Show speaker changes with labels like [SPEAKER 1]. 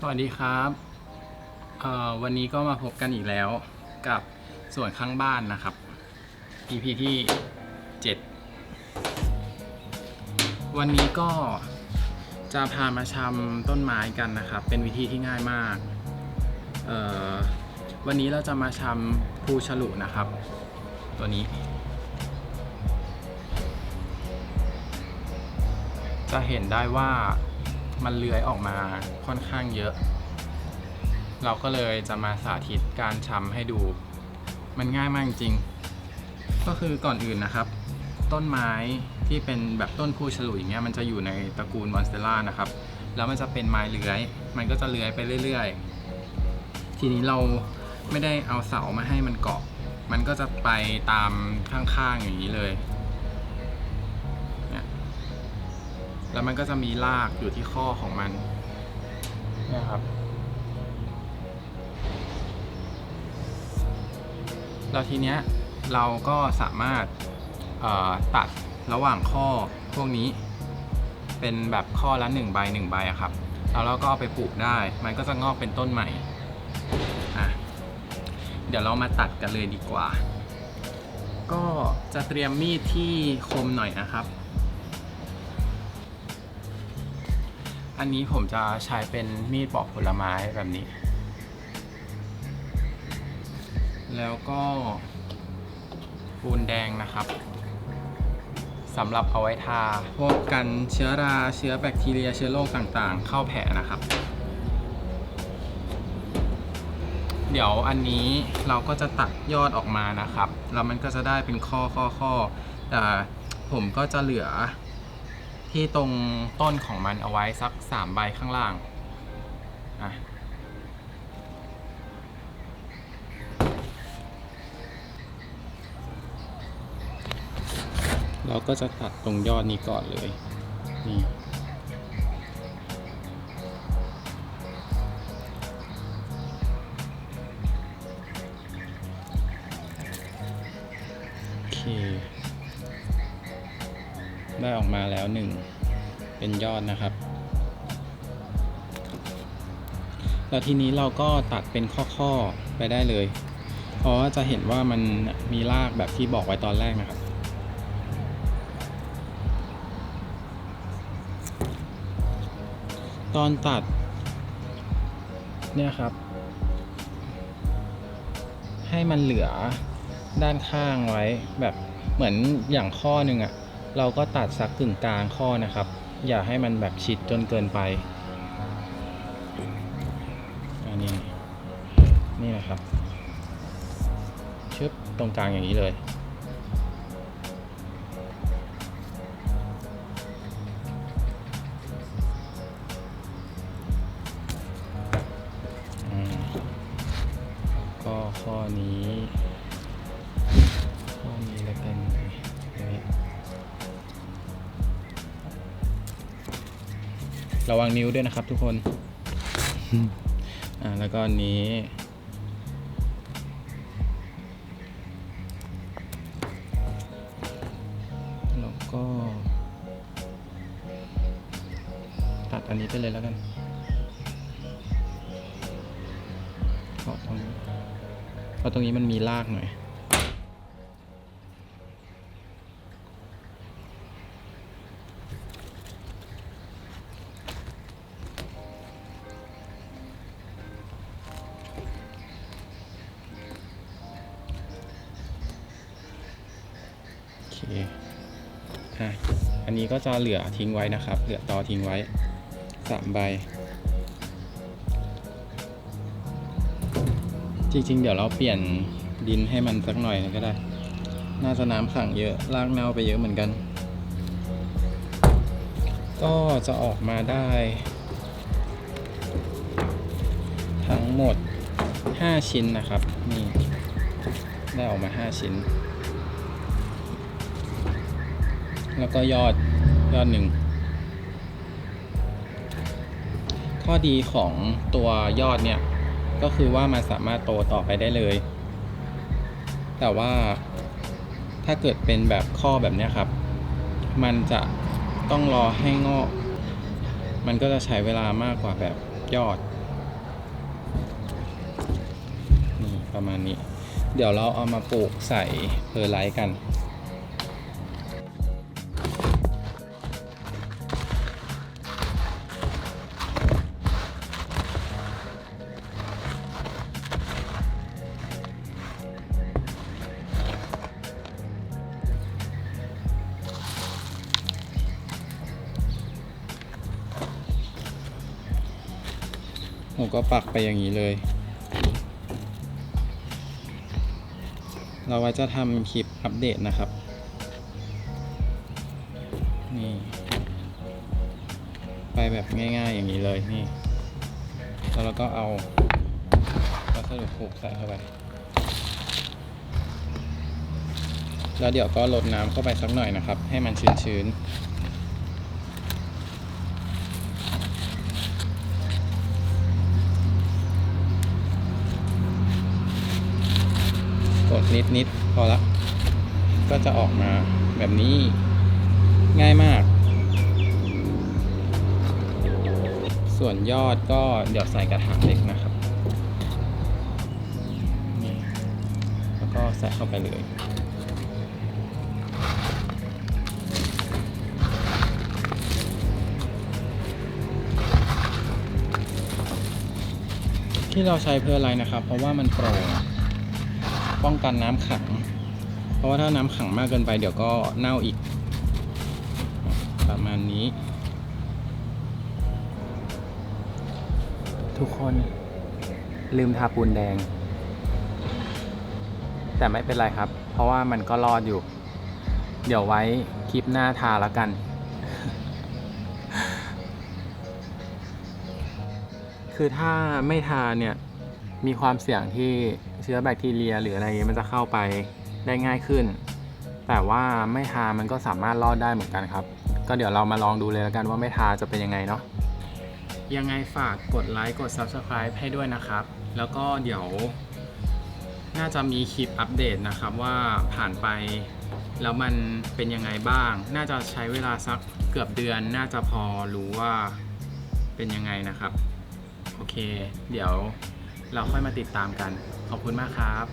[SPEAKER 1] สวัสดีครับวันนี้ก็มาพบกันอีกแล้วกับส่วนข้างบ้านนะครับ EP ที่ 7 วันนี้ก็จะพามาชำต้นไม้กันนะครับ เป็นวิธีที่ง่ายมาก วันนี้เราจะมาชำภูฉลุนะครับ ตัวนี้ จะเห็นได้ว่า มันเลื้อยออกมาค่อนข้างเยอะ เราก็เลยจะมาสาธิตการชำให้ดู มันง่ายมากจริงๆก็คือก่อนอื่นนะครับ ต้นไม้ที่เป็นแบบต้นพูฉลุยอย่างเงี้ยมันจะอยู่ในตระกูลมอนสเตล่านะครับ แล้วมันจะเป็นไม้เลื้อย มันก็จะเลื้อยไปเรื่อย ๆ ทีนี้เราไม่ได้เอาเสามาให้มันเกาะ มันก็จะไปตามข้างๆอย่างนี้เลย แล้วมันก็จะมีรากอยู่ที่ข้อของมันเนี่ยครับ แล้วทีเนี้ยเราก็สามารถเอ่อตัดระหว่างข้อพวกนี้เป็นแบบข้อละ1ใบ1ใบอะครับแล้วเราก็เอาไปปลูกได้ มันก็จะงอกเป็นต้นใหม่อะเดี๋ยวเรามาตัดกันเลยดีกว่า ก็จะเตรียมมีดที่คมหน่อยนะครับ อันนี้ผมจะใช้เป็นมีดปอกผลไม้แบบนี้ แล้วก็ปูนแดงนะครับสำหรับเอาไว้ทาพวกกันเชื้อราเชื้อแบคทีเรียเชื้อโรคต่างๆ เข้าแผลนะครับ เดี๋ยวอันนี้เราก็จะตัดยอดออกมานะครับ แล้วมันก็จะได้เป็นข้อข้อข้อแต่ผมก็จะเหลือ ที่ตรงต้นของมันเอาไว้สักสามใบข้างล่างอะเราก็จะตัดตรงยอดนี้ก่อนเลย นี่ โอเค ได้ออกมาแล้วหนึ่งเป็นยอดนะครับ แล้วทีนี้เราก็ตัดเป็นข้อๆไปได้เลย เพราะว่าจะเห็นว่ามันมีรากแบบที่บอกไว้ตอนแรกนะครับ ตอนตัด เนี่ยครับ ให้มันเหลือด้านข้างไว้แบบเหมือนอย่างข้อหนึ่งอะ เราก็ตัดสักกึ่งกลางข้อนะครับ อย่าให้มันแบบชิดจนเกินไปอันนี้นี่นะครับชึบตรงกลางอย่างนี้เลยก็ข้อนี้ ข้อนี้แล้วกัน ระวังนิ้วด้วยนะครับทุกคนอ่าแล้วก็อันนี้แล้วก็ตัดอันนี้ไปเลยแล้วกันเพราะตรงนี้เพราะตรงนี้มันมีรากหน่อย อเคอะอันนี้ก็จะเหลือทิ้งไว้นะครับ เหลือตอทิ้งไว้สามใบ จริงๆ เดี๋ยวเราเปลี่ยนดินให้มันสักหน่อยก็ได้ น่าจะน้ำขังเยอะรากเน่าไปเยอะเหมือนกัน ก็จะออกมาได้ ทั้งหมด 5 ชิ้นนะครับ นี่ ได้ออกมา 5 ชิ้น แล้วก็ยอดยอดหนึ่ง ข้อดีของตัวยอดเนี่ย ก็คือว่ามันสามารถโตต่อไปได้เลย แต่ว่าถ้าเกิดเป็นแบบข้อแบบนี้ครับ มันจะต้องรอให้งอก มันก็จะใช้เวลามากกว่าแบบยอด นี่ประมาณนี้ เดี๋ยวเราเอามาปลูกใส่เพอร์ไลท์กัน ผมก็ปักไปอย่างนี้เลย เราไว้จะทำคลิปอัปเดตนะครับ นี่ ไปแบบง่ายๆอย่างนี้เลยนี่ แล้วเราก็เอาวัสดุปลูกใส่เข้าไป แล้วเดี๋ยวก็ลดน้ำเข้าไปสักหน่อยนะครับ ให้มันชื้นๆ นิดนิดพอละ ก็จะออกมาแบบนี้ง่ายมาก ส่วนยอดก็เดี๋ยวใส่กระถางเล็กนะครับ แล้วก็ใส่เข้าไปเลยที่เราใช้เพื่ออะไรนะครับ เพราะว่ามันโปร่ง ป้องกันน้ำขัง เพราะว่าถ้าน้ำขังมากเกินไปเดี๋ยวก็เน่าอีก ประมาณนี้ ทุกคนลืมทาปูนแดง แต่ไม่เป็นไรครับ เพราะว่ามันก็รอดอยู่ เดี๋ยวไว้คลิปหน้าทาแล้วกัน คือถ้าไม่ทาเนี่ย มีความเสี่ยงที่เชื้อแบคทีเรีย หรืออะไรมันจะเข้าไปได้ง่ายขึ้น แต่ว่าไม่ทามันก็สามารถรอดได้เหมือนกันครับ ก็เดี๋ยวเรามาลองดูเลยแล้วกันว่าไม่ทาจะเป็นยังไงเนาะยังไงฝากกดไลค์กด Subscribe ให้ด้วยนะครับ แล้วก็เดี๋ยว น่าจะมีคลิปอัปเดตนะครับว่าผ่านไปแล้วมันเป็นยังไงบ้าง น่าจะใช้เวลาสักเกือบเดือน น่าจะพอรู้ว่าเป็นยังไงนะครับ โอเค เดี๋ยว เราค่อยมาติดตามกัน ขอบคุณมากครับ